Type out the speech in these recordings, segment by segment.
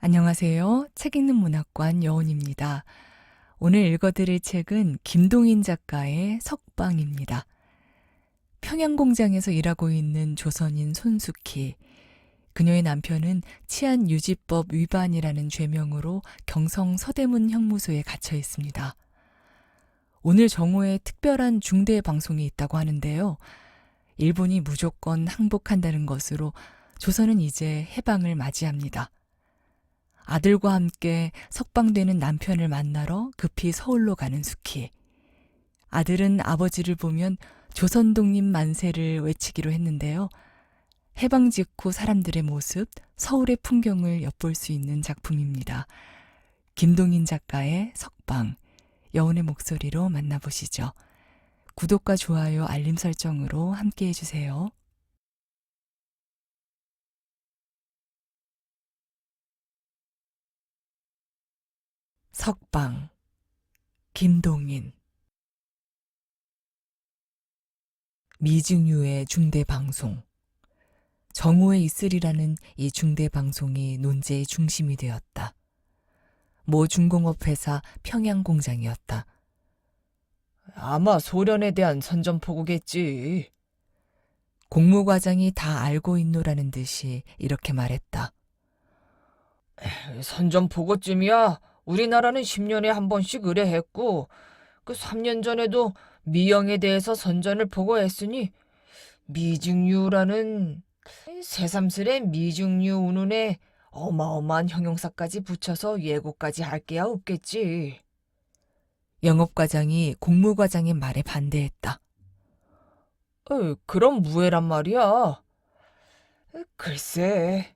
안녕하세요. 책 읽는 문학관 여운입니다. 오늘 읽어드릴 책은 김동인 작가의 석방입니다. 평양공장에서 일하고 있는 조선인 손숙희. 그녀의 남편은 치안 유지법 위반이라는 죄명으로 경성 서대문 형무소에 갇혀 있습니다. 오늘 정오에 특별한 중대 방송이 있다고 하는데요. 일본이 무조건 항복한다는 것으로 조선은 이제 해방을 맞이합니다. 아들과 함께 석방되는 남편을 만나러 급히 서울로 가는 수키. 아들은 아버지를 보면 조선독립 만세를 외치기로 했는데요. 해방 직후 사람들의 모습, 서울의 풍경을 엿볼 수 있는 작품입니다. 김동인 작가의 석방, 여운의 목소리로 만나보시죠. 구독과 좋아요, 알림 설정으로 함께 해주세요. 석방 김동인 미증유의 중대 방송 정오에 있으리라는 이 중대 방송이 논제의 중심이 되었다. 모 중공업 회사 평양 공장이었다. 아마 소련에 대한 선전포고겠지. 공무과장이 다 알고 있노라는 듯이 이렇게 말했다. 선전포고쯤이야. 우리나라는 10년에 한 번씩 의뢰했고, 그 3년 전에도 미영에 대해서 선전을 보고했으니, 미증유라는 새삼스레 미증유 운운에 어마어마한 형용사까지 붙여서 예고까지 할 게야 없겠지. 영업과장이 공무과장의 말에 반대했다. 어, 그럼 무해란 말이야. 글쎄,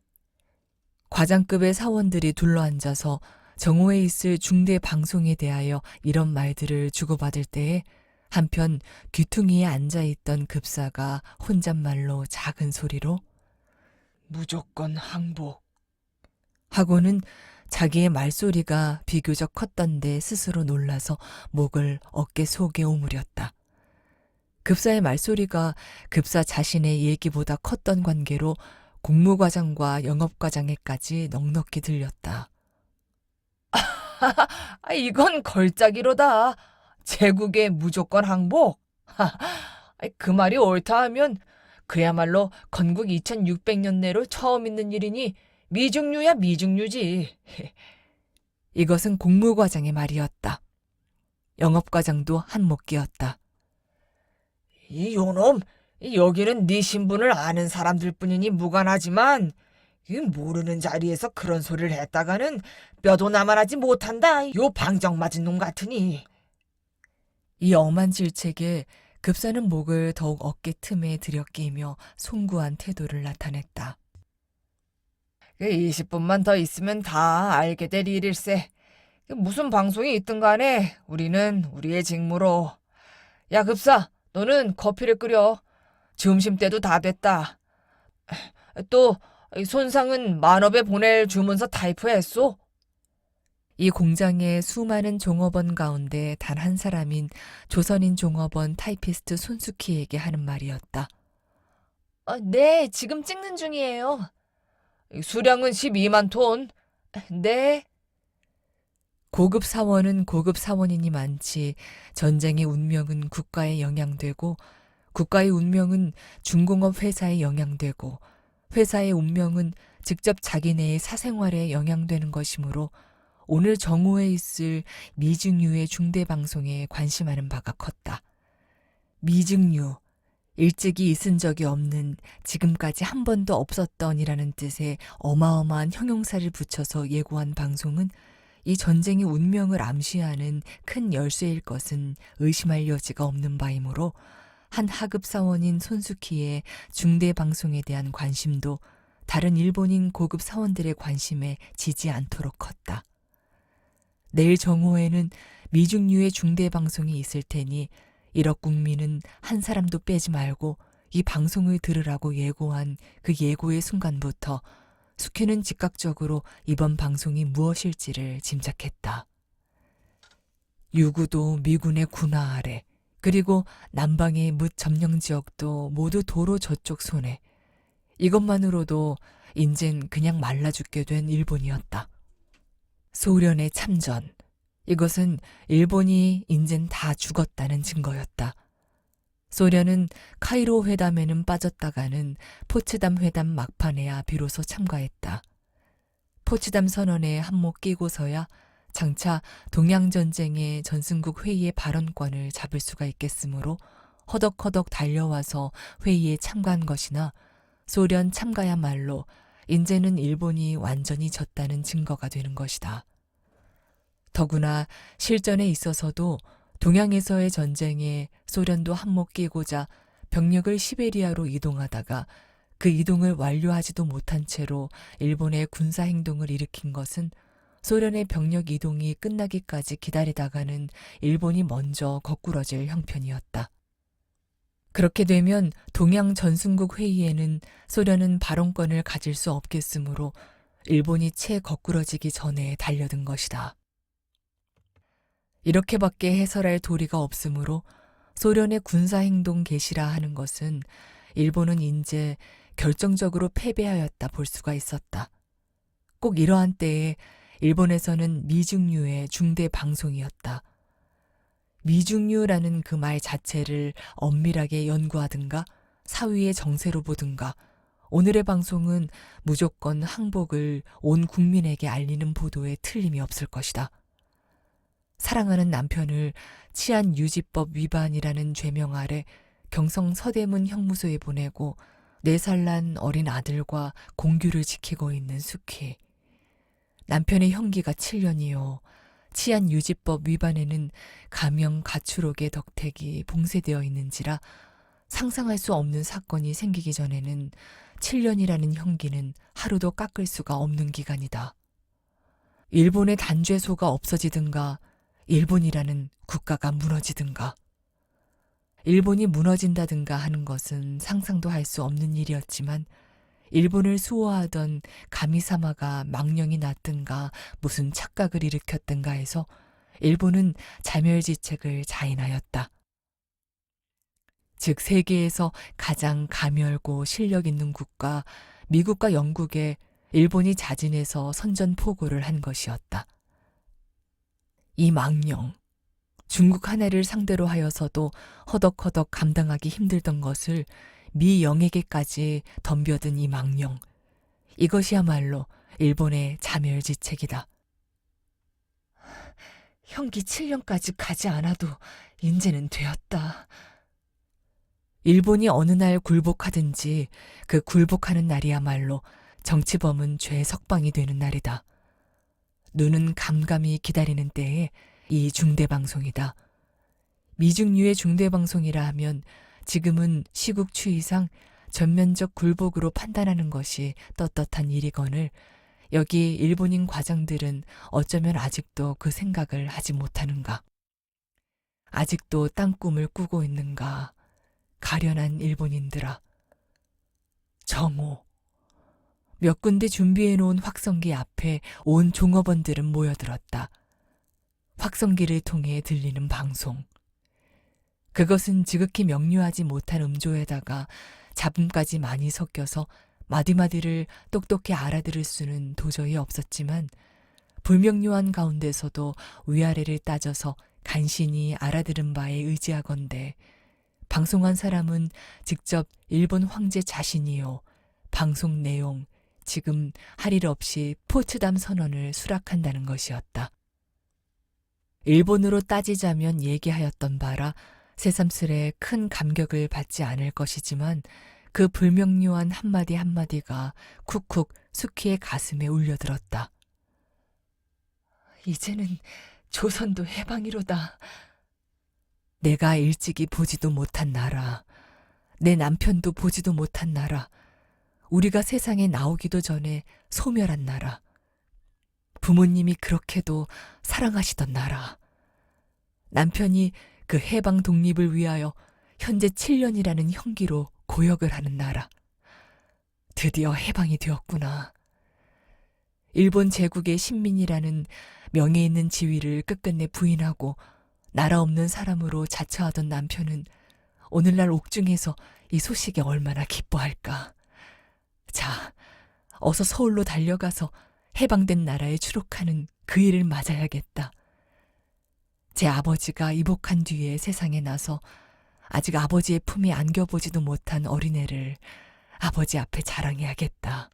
과장급의 사원들이 둘러앉아서 정오에 있을 중대 방송에 대하여 이런 말들을 주고받을 때에 한편 귀퉁이에 앉아 있던 급사가 혼잣말로 작은 소리로 무조건 항복. 하고는 자기의 말소리가 비교적 컸던데 스스로 놀라서 목을 어깨 속에 오므렸다. 급사의 말소리가 급사 자신의 얘기보다 컸던 관계로 공무과장과 영업과장에까지 넉넉히 들렸다. 아, 이건 걸작이로다. 제국의 무조건 항복. 하, 아이, 그 말이 옳다 하면 그야말로 건국 2600년 내로 처음 있는 일이니 미중류야 미중류지. 이것은 공무과장의 말이었다. 영업과장도 한몫 끼었다. 이 요놈, 이 여기는 네 신분을 아는 사람들 뿐이니 무관하지만 이 모르는 자리에서 그런 소리를 했다가는 뼈도 남아나지 못한다. 요 방정 맞은 놈 같으니. 이 엄한 질책에 급사는 목을 더욱 어깨 틈에 들여끼며 송구한 태도를 나타냈다. 20분만 그더 있으면 다 알게 될 일일세. 그 무슨 방송이 있든 간에 우리는 우리의 직무로. 야, 급사, 너는 커피를 끓여. 점심 때도 다 됐다. 또, 이 손상은 만업에 보낼 주문서 타이프했소? 이 공장의 수많은 종업원 가운데 단 한 사람인 조선인 종업원 타이피스트 손수키에게 하는 말이었다. 네, 지금 찍는 중이에요. 수량은 12만 톤. 네. 고급 사원은 고급 사원이니 많지 전쟁의 운명은 국가에 영향되고 국가의 운명은 중공업 회사에 영향되고 회사의 운명은 직접 자기네의 사생활에 영향되는 것이므로 오늘 정오에 있을 미증유의 중대 방송에 관심하는 바가 컸다. 미증유, 일찍이 있은 적이 없는 지금까지 한 번도 없었던이라는 뜻의 어마어마한 형용사를 붙여서 예고한 방송은 이 전쟁의 운명을 암시하는 큰 열쇠일 것은 의심할 여지가 없는 바이므로 한 하급 사원인 손수키의 중대 방송에 대한 관심도 다른 일본인 고급 사원들의 관심에 지지 않도록 컸다. 내일 정오에는 미중류의 중대 방송이 있을 테니 일억 국민은 한 사람도 빼지 말고 이 방송을 들으라고 예고한 그 예고의 순간부터 수키는 즉각적으로 이번 방송이 무엇일지를 짐작했다. 유구도 미군의 군화 아래 그리고 남방의 뭇 점령 지역도 모두 도로 저쪽 손에 이것만으로도 인젠 그냥 말라 죽게 된 일본이었다. 소련의 참전. 이것은 일본이 인젠 다 죽었다는 증거였다. 소련은 카이로 회담에는 빠졌다가는 포츠담 회담 막판에야 비로소 참가했다. 포츠담 선언에 한몫 끼고서야 장차 동양전쟁의 전승국 회의의 발언권을 잡을 수가 있겠으므로 허덕허덕 달려와서 회의에 참가한 것이나 소련 참가야말로 인제는 일본이 완전히 졌다는 증거가 되는 것이다. 더구나 실전에 있어서도 동양에서의 전쟁에 소련도 한몫 끼고자 병력을 시베리아로 이동하다가 그 이동을 완료하지도 못한 채로 일본의 군사 행동을 일으킨 것은 소련의 병력 이동이 끝나기까지 기다리다가는 일본이 먼저 거꾸러질 형편이었다. 그렇게 되면 동양 전순국 회의에는 소련은 발언권을 가질 수 없겠으므로 일본이 채 거꾸러지기 전에 달려든 것이다. 이렇게밖에 해설할 도리가 없으므로 소련의 군사행동 개시라 하는 것은 일본은 인제 결정적으로 패배하였다 볼 수가 있었다. 꼭 이러한 때에 일본에서는 미중유의 중대 방송이었다. 미중유라는 그 말 자체를 엄밀하게 연구하든가 사위의 정세로 보든가 오늘의 방송은 무조건 항복을 온 국민에게 알리는 보도에 틀림이 없을 것이다. 사랑하는 남편을 치안 유지법 위반이라는 죄명 아래 경성 서대문 형무소에 보내고 네살난 어린 아들과 공규를 지키고 있는 수키. 남편의 형기가 7년이요. 치안 유지법 위반에는 가명 가출옥의 덕택이 봉쇄되어 있는지라 상상할 수 없는 사건이 생기기 전에는 7년이라는 형기는 하루도 깎을 수가 없는 기간이다. 일본의 단죄소가 없어지든가 일본이라는 국가가 무너지든가 일본이 무너진다든가 하는 것은 상상도 할 수 없는 일이었지만 일본을 수호하던 가미사마가 망령이 났든가 무슨 착각을 일으켰든가 해서 일본은 자멸지책을 자인하였다. 즉 세계에서 가장 가멸고 실력 있는 국가 미국과 영국에 일본이 자진해서 선전포고를 한 것이었다. 이 망령 중국 하나를 상대로 하여서도 허덕허덕 감당하기 힘들던 것을 미 영에게까지 덤벼든 이 망령. 이것이야말로 일본의 자멸지책이다. 형기 7년까지 가지 않아도 인제는 되었다. 일본이 어느 날 굴복하든지 그 굴복하는 날이야말로 정치범은 죄 석방이 되는 날이다. 눈은 감감히 기다리는 때에 이 중대방송이다. 미중유의 중대방송이라 하면 지금은 시국 추이상 전면적 굴복으로 판단하는 것이 떳떳한 일이거늘 여기 일본인 과장들은 어쩌면 아직도 그 생각을 하지 못하는가. 아직도 땅 꿈을 꾸고 있는가. 가련한 일본인들아. 정오. 몇 군데 준비해 놓은 확성기 앞에 온 종업원들은 모여들었다. 확성기를 통해 들리는 방송. 그것은 지극히 명료하지 못한 음조에다가 잡음까지 많이 섞여서 마디마디를 똑똑히 알아들을 수는 도저히 없었지만 불명료한 가운데서도 위아래를 따져서 간신히 알아들은 바에 의지하건대 방송한 사람은 직접 일본 황제 자신이요. 방송 내용, 지금 할 일 없이 포츠담 선언을 수락한다는 것이었다. 일본으로 따지자면 얘기하였던 바라 새삼스레 큰 감격을 받지 않을 것이지만 그 불명료한 한마디 한마디가 쿡쿡 수키의 가슴에 울려들었다. 이제는 조선도 해방이로다. 내가 일찍이 보지도 못한 나라, 내 남편도 보지도 못한 나라, 우리가 세상에 나오기도 전에 소멸한 나라, 부모님이 그렇게도 사랑하시던 나라, 남편이 그 해방 독립을 위하여 현재 7년이라는 형기로 고역을 하는 나라. 드디어 해방이 되었구나. 일본 제국의 신민이라는 명예 있는 지위를 끝끝내 부인하고 나라 없는 사람으로 자처하던 남편은 오늘날 옥중에서 이 소식에 얼마나 기뻐할까. 자, 어서 서울로 달려가서 해방된 나라에 추록하는 그 일을 맞아야겠다. 제 아버지가 이복한 뒤에 세상에 나서 아직 아버지의 품에 안겨보지도 못한 어린애를 아버지 앞에 자랑해야겠다.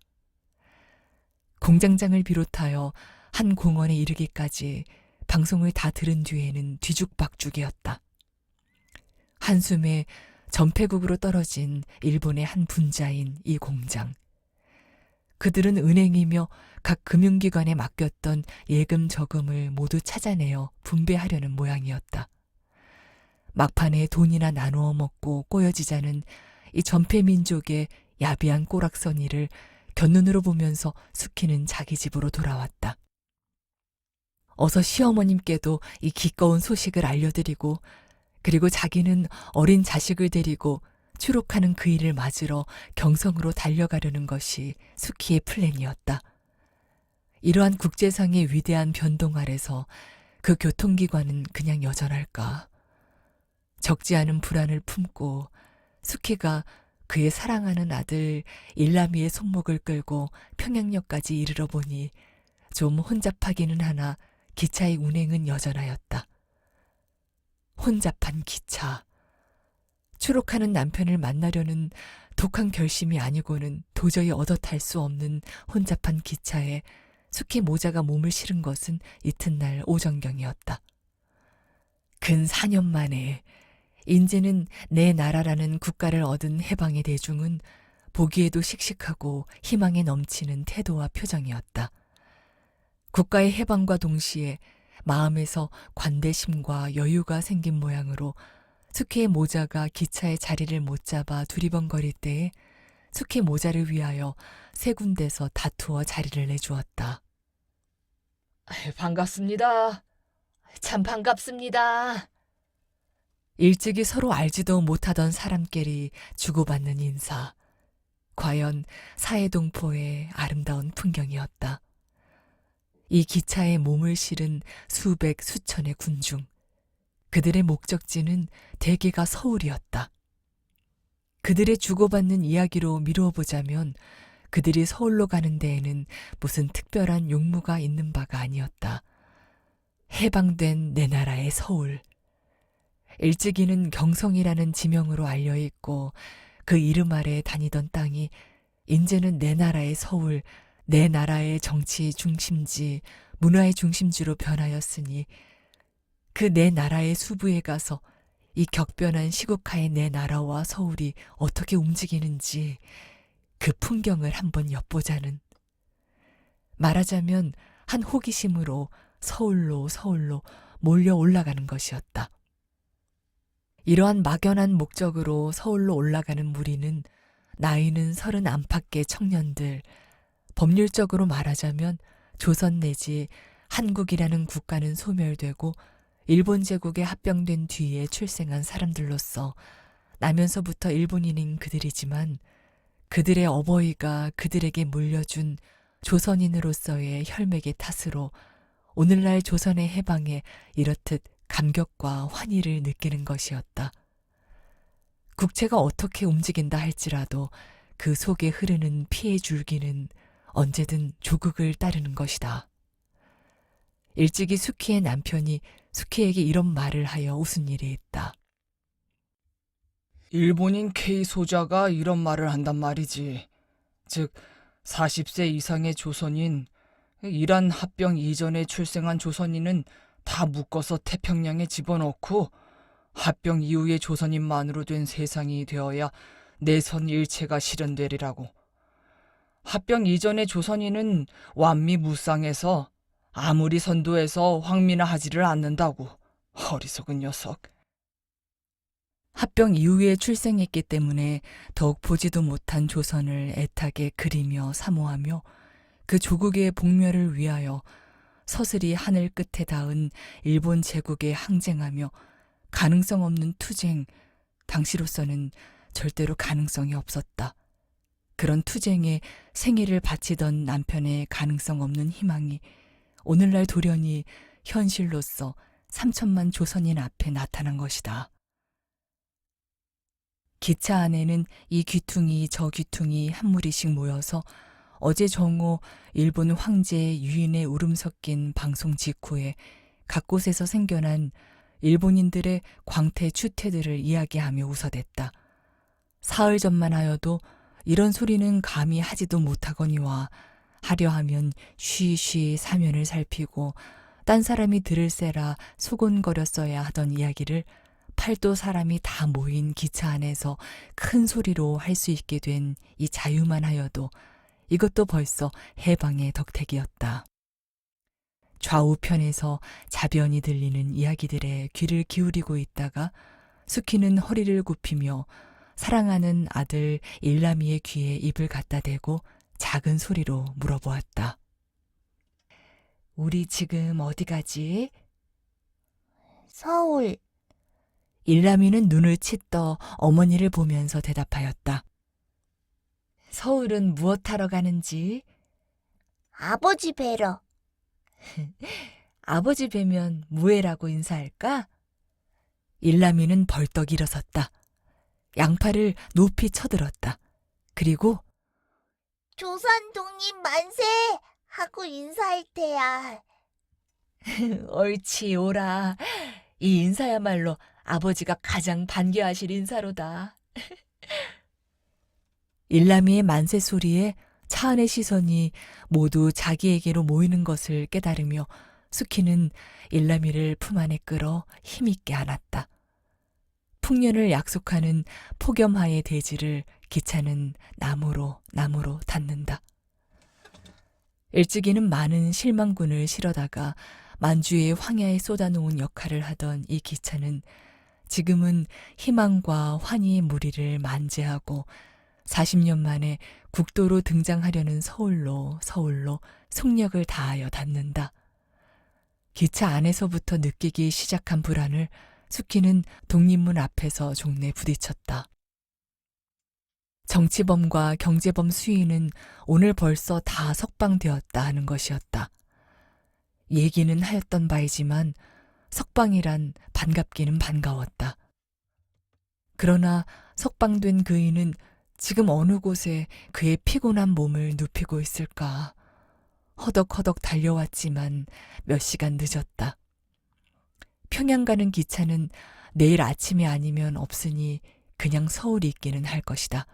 공장장을 비롯하여 한 공원에 이르기까지 방송을 다 들은 뒤에는 뒤죽박죽이었다. 한숨에 전폐국으로 떨어진 일본의 한 분자인 이 공장. 그들은 은행이며 각 금융기관에 맡겼던 예금 저금을 모두 찾아내어 분배하려는 모양이었다. 막판에 돈이나 나누어 먹고 꼬여지자는 이 전폐민족의 야비한 꼬락서니를 견눈으로 보면서 수키는 자기 집으로 돌아왔다. 어서 시어머님께도 이 기꺼운 소식을 알려드리고 그리고 자기는 어린 자식을 데리고 추록하는 그 일을 맞으러 경성으로 달려가려는 것이 수키의 플랜이었다. 이러한 국제상의 위대한 변동 아래서 그 교통기관은 그냥 여전할까. 적지 않은 불안을 품고 수키가 그의 사랑하는 아들 일라미의 손목을 끌고 평양역까지 이르러 보니 좀 혼잡하기는 하나 기차의 운행은 여전하였다. 혼잡한 기차. 추록하는 남편을 만나려는 독한 결심이 아니고는 도저히 얻어 탈 수 없는 혼잡한 기차에 숙희 모자가 몸을 실은 것은 이튿날 오전경이었다. 근 4년 만에 인제는 내 나라라는 국가를 얻은 해방의 대중은 보기에도 씩씩하고 희망에 넘치는 태도와 표정이었다. 국가의 해방과 동시에 마음에서 관대심과 여유가 생긴 모양으로 숙희의 모자가 기차의 자리를 못 잡아 두리번거릴 때에 숙희 모자를 위하여 세 군데서 다투어 자리를 내주었다. 반갑습니다. 참 반갑습니다. 일찍이 서로 알지도 못하던 사람끼리 주고받는 인사. 과연 사해동포의 아름다운 풍경이었다. 이 기차에 몸을 실은 수백 수천의 군중. 그들의 목적지는 대개가 서울이었다. 그들의 주고받는 이야기로 미루어 보자면 그들이 서울로 가는 데에는 무슨 특별한 용무가 있는 바가 아니었다. 해방된 내 나라의 서울. 일찍이는 경성이라는 지명으로 알려 있고 그 이름 아래 다니던 땅이 인제는 내 나라의 서울, 내 나라의 정치 중심지, 문화의 중심지로 변하였으니 그 내 나라의 수부에 가서 이 격변한 시국하의 내 나라와 서울이 어떻게 움직이는지 그 풍경을 한번 엿보자는 말하자면 한 호기심으로 서울로 서울로 몰려 올라가는 것이었다. 이러한 막연한 목적으로 서울로 올라가는 무리는 나이는 서른 안팎의 청년들, 법률적으로 말하자면 조선 내지 한국이라는 국가는 소멸되고 일본 제국에 합병된 뒤에 출생한 사람들로서 나면서부터 일본인인 그들이지만 그들의 어버이가 그들에게 물려준 조선인으로서의 혈맥의 탓으로 오늘날 조선의 해방에 이렇듯 감격과 환희를 느끼는 것이었다. 국채가 어떻게 움직인다 할지라도 그 속에 흐르는 피의 줄기는 언제든 조국을 따르는 것이다. 일찍이 수키의 남편이 수키에게 이런 말을 하여 웃은 일이 있다. 일본인 K 소자가 이런 말을 한단 말이지. 즉 40세 이상의 조선인, 이란 합병 이전에 출생한 조선인은 다 묶어서 태평양에 집어넣고 합병 이후의 조선인만으로 된 세상이 되어야 내선 일체가 실현되리라고. 합병 이전의 조선인은 완미 무쌍해서 아무리 선도해서 황미나 하지를 않는다고. 어리석은 녀석. 합병 이후에 출생했기 때문에 더욱 보지도 못한 조선을 애타게 그리며 사모하며 그 조국의 복멸을 위하여 서슬이 하늘 끝에 닿은 일본 제국에 항쟁하며 가능성 없는 투쟁, 당시로서는 절대로 가능성이 없었다. 그런 투쟁에 생애를 바치던 남편의 가능성 없는 희망이 오늘날 돌연히 현실로서 3천만 조선인 앞에 나타난 것이다. 기차 안에는 이 귀퉁이 저 귀퉁이 한 무리씩 모여서 어제 정오 일본 황제 유인의 울음 섞인 방송 직후에 각 곳에서 생겨난 일본인들의 광태 추태들을 이야기하며 웃어댔다. 사흘 전만 하여도 이런 소리는 감히 하지도 못하거니와 하려 하면 쉬쉬 사면을 살피고 딴 사람이 들을세라 수곤거렸어야 하던 이야기를 팔도 사람이 다 모인 기차 안에서 큰 소리로 할 수 있게 된 이 자유만 하여도 이것도 벌써 해방의 덕택이었다. 좌우편에서 자변이 들리는 이야기들에 귀를 기울이고 있다가 수키는 허리를 굽히며 사랑하는 아들 일남이의 귀에 입을 갖다 대고 작은 소리로 물어보았다. 우리 지금 어디 가지? 서울, 일남이는 눈을 치떠 어머니를 보면서 대답하였다. 서울은 무엇하러 가는지? 아버지 뵈러. 아버지 뵈면 무해라고 인사할까? 일남이는 벌떡 일어섰다. 양팔을 높이 쳐들었다. 그리고 조선 독립 만세! 하고 인사할 테야. 옳지 오라. 이 인사야말로 아버지가 가장 반겨하실 인사로다. 일남이의 만세 소리에 차 안의 시선이 모두 자기에게로 모이는 것을 깨달으며 수키는 일남이를 품 안에 끌어 힘있게 안았다. 풍년을 약속하는 폭염하의 대지를 기차는 나무로 나무로 닿는다. 일찍이는 많은 실망군을 실어다가 만주의 황야에 쏟아놓은 역할을 하던 이 기차는 지금은 희망과 환희의 무리를 만재하고 40년 만에 국도로 등장하려는 서울로 서울로 속력을 다하여 닿는다. 기차 안에서부터 느끼기 시작한 불안을 수키는 독립문 앞에서 종래 부딪혔다. 정치범과 경제범 수위는 오늘 벌써 다 석방되었다 하는 것이었다. 얘기는 하였던 바이지만 석방이란 반갑기는 반가웠다. 그러나 석방된 그이는 지금 어느 곳에 그의 피곤한 몸을 눕히고 있을까. 허덕허덕 달려왔지만 몇 시간 늦었다. 평양 가는 기차는 내일 아침이 아니면 없으니 그냥 서울이 있기는 할 것이다.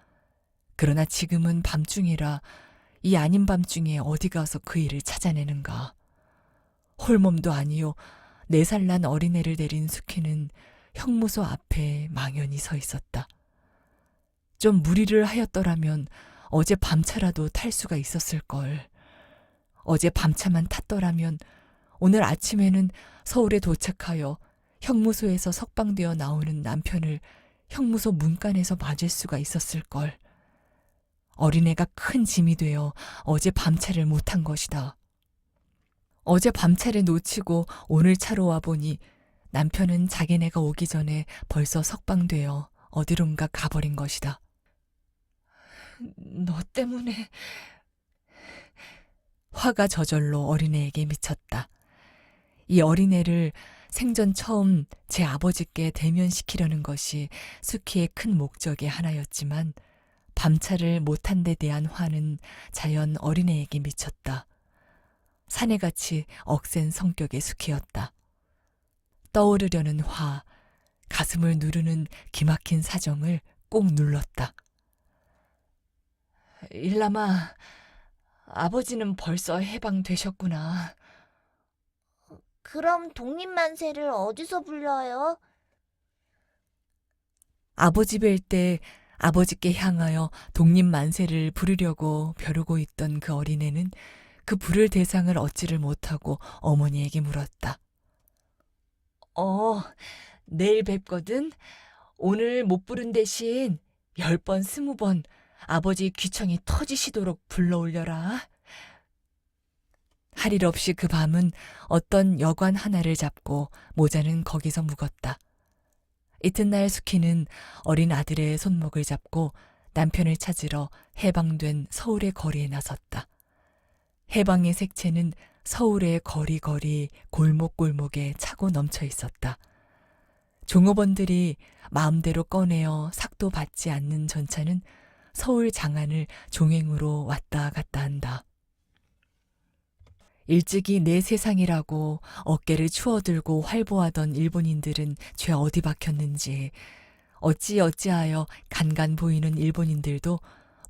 그러나 지금은 밤중이라 이 아닌 밤중에 어디 가서 그 일을 찾아내는가. 홀몸도 아니요 네 살 난 어린애를 데린 수키는 형무소 앞에 망연히 서 있었다. 좀 무리를 하였더라면 어제 밤차라도 탈 수가 있었을 걸. 어제 밤차만 탔더라면 오늘 아침에는 서울에 도착하여 형무소에서 석방되어 나오는 남편을 형무소 문간에서 맞을 수가 있었을 걸. 어린애가 큰 짐이 되어 어제 밤차를 못한 것이다. 어제 밤차를 놓치고 오늘 차로 와보니 남편은 자기네가 오기 전에 벌써 석방되어 어디론가 가버린 것이다. 너 때문에 화가 저절로 어린애에게 미쳤다. 이 어린애를 생전 처음 제 아버지께 대면시키려는 것이 수키의 큰 목적의 하나였지만 밤차를 못한 데 대한 화는 자연 어린애에게 미쳤다. 사내같이 억센 성격의 수키였다. 떠오르려는 화, 가슴을 누르는 기막힌 사정을 꼭 눌렀다. 일남아, 아버지는 벌써 해방되셨구나. 그럼 독립 만세를 어디서 불러요? 아버지 뵐때 아버지께 향하여 독립 만세를 부르려고 벼르고 있던 그 어린애는 그 부를 대상을 얻지를 못하고 어머니에게 물었다. 어, 내일 뵙거든. 오늘 못 부른 대신 열 번, 스무 번 아버지 귀청이 터지시도록 불러올려라. 할 일 없이 그 밤은 어떤 여관 하나를 잡고 모자는 거기서 묵었다. 이튿날 수키는 어린 아들의 손목을 잡고 남편을 찾으러 해방된 서울의 거리에 나섰다. 해방의 색채는 서울의 거리거리 골목골목에 차고 넘쳐 있었다. 종업원들이 마음대로 꺼내어 삭도 받지 않는 전차는 서울 장안을 종행으로 왔다 갔다 한다. 일찍이 내 세상이라고 어깨를 추어들고 활보하던 일본인들은 죄 어디 박혔는지 어찌 어찌하여 간간 보이는 일본인들도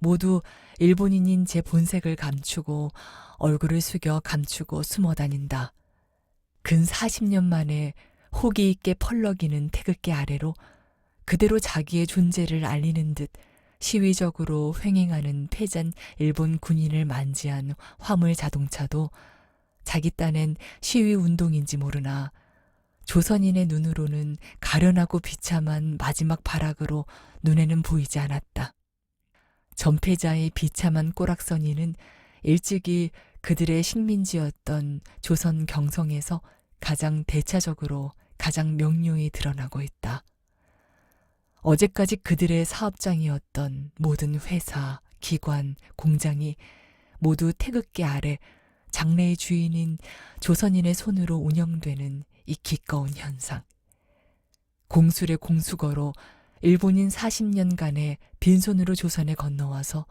모두 일본인인 제 본색을 감추고 얼굴을 숙여 감추고 숨어 다닌다. 근 40년 만에 호기 있게 펄럭이는 태극기 아래로 그대로 자기의 존재를 알리는 듯 시위적으로 횡행하는 패잔 일본 군인을 만지한 화물 자동차도 자기 딴엔 시위 운동인지 모르나 조선인의 눈으로는 가련하고 비참한 마지막 발악으로 눈에는 보이지 않았다. 전패자의 비참한 꼬락서니는 일찍이 그들의 식민지였던 조선 경성에서 가장 대차적으로 가장 명료히 드러나고 있다. 어제까지 그들의 사업장이었던 모든 회사, 기관, 공장이 모두 태극기 아래 장래의 주인인 조선인의 손으로 운영되는 이 기꺼운 현상. 공술의 공수거로 일본인 40년간의 빈손으로 조선에 건너와서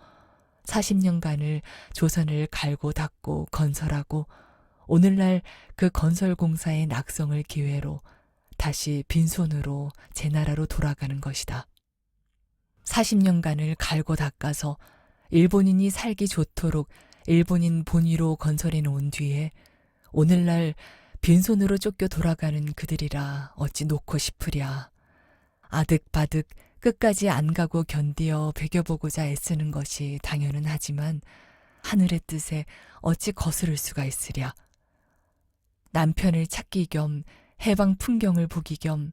40년간을 조선을 갈고 닦고 건설하고 오늘날 그 건설 공사의 낙성을 기회로 다시 빈손으로 제 나라로 돌아가는 것이다. 40년간을 갈고 닦아서 일본인이 살기 좋도록 일본인 본위로 건설해 놓은 뒤에 오늘날 빈손으로 쫓겨 돌아가는 그들이라 어찌 놓고 싶으랴. 아득바득 끝까지 안 가고 견디어 배겨보고자 애쓰는 것이 당연은 하지만 하늘의 뜻에 어찌 거스를 수가 있으랴. 남편을 찾기 겸 해방 풍경을 보기 겸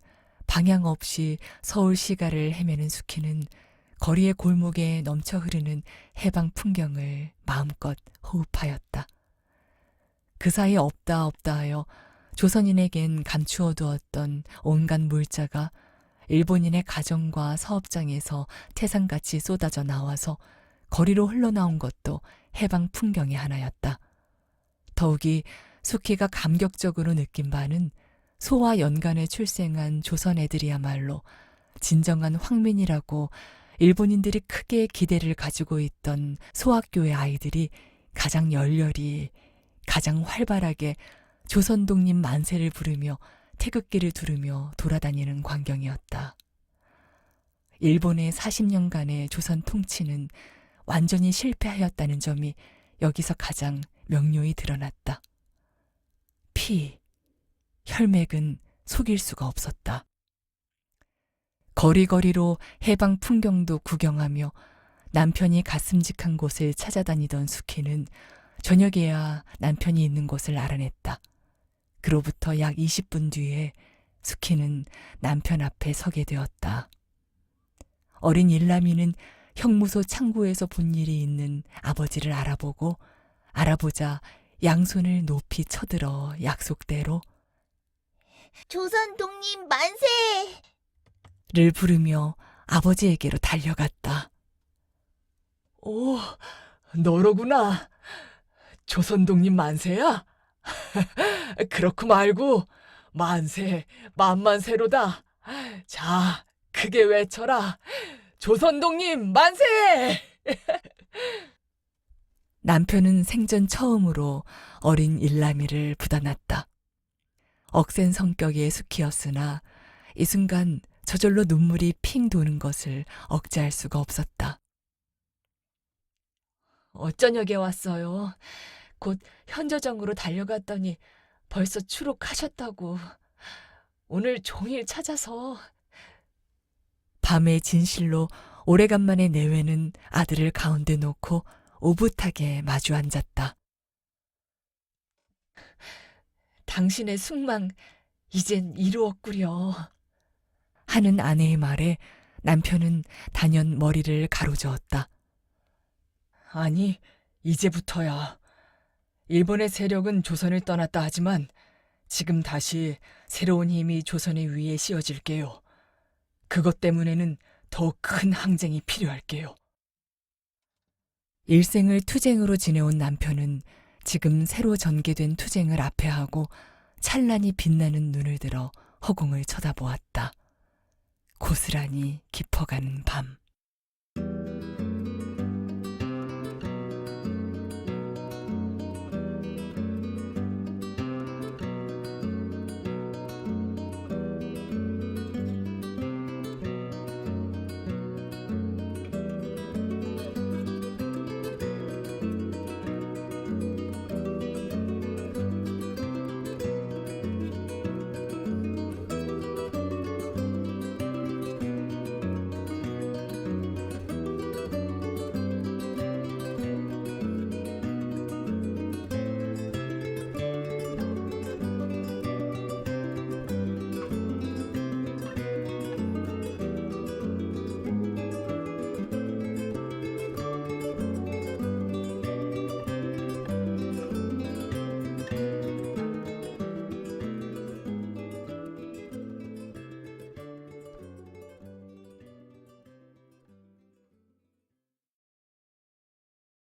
방향 없이 서울 시가를 헤매는 수키는 거리의 골목에 넘쳐 흐르는 해방 풍경을 마음껏 호흡하였다. 그 사이 없다 없다 하여 조선인에겐 감추어 두었던 온갖 물자가 일본인의 가정과 사업장에서 태산같이 쏟아져 나와서 거리로 흘러나온 것도 해방 풍경의 하나였다. 더욱이 수키가 감격적으로 느낀 바는 소와 연간에 출생한 조선 애들이야말로 진정한 황민이라고 일본인들이 크게 기대를 가지고 있던 소학교의 아이들이 가장 열렬히 가장 활발하게 조선 독립 만세를 부르며 태극기를 두르며 돌아다니는 광경이었다. 일본의 40년간의 조선 통치는 완전히 실패하였다는 점이 여기서 가장 명료히 드러났다. 피, 혈맥은 속일 수가 없었다. 거리거리로 해방 풍경도 구경하며 남편이 가슴직한 곳을 찾아다니던 수키는 저녁에야 남편이 있는 곳을 알아냈다. 그로부터 약 20분 뒤에 수키는 남편 앞에 서게 되었다. 어린 일남이는 형무소 창구에서 본 일이 있는 아버지를 알아보고 알아보자 양손을 높이 쳐들어 약속대로 조선 독립 만세! 를 부르며 아버지에게로 달려갔다. 오, 너로구나. 조선독립 만세야? 그렇고 말고 만세, 만만세로다. 자, 크게 외쳐라. 조선독립 만세! 남편은 생전 처음으로 어린 일남이를 부다났다. 억센 성격의 수키였으나 이 순간 저절로 눈물이 핑 도는 것을 억제할 수가 없었다. 어쩌녁에 왔어요. 곧 현저정으로 달려갔더니 벌써 추록하셨다고. 오늘 종일 찾아서 밤의 진실로 오래간만에 내외는 아들을 가운데 놓고 오붓하게 마주 앉았다. 당신의 숙망 이젠 이루었구려. 하는 아내의 말에 남편은 단연 머리를 가로저었다. 아니, 이제부터야. 일본의 세력은 조선을 떠났다 하지만 지금 다시 새로운 힘이 조선의 위에 씌워질게요. 그것 때문에는 더 큰 항쟁이 필요할게요. 일생을 투쟁으로 지내온 남편은 지금 새로 전개된 투쟁을 앞에 하고 찬란히 빛나는 눈을 들어 허공을 쳐다보았다. 고스란히 깊어가는 밤.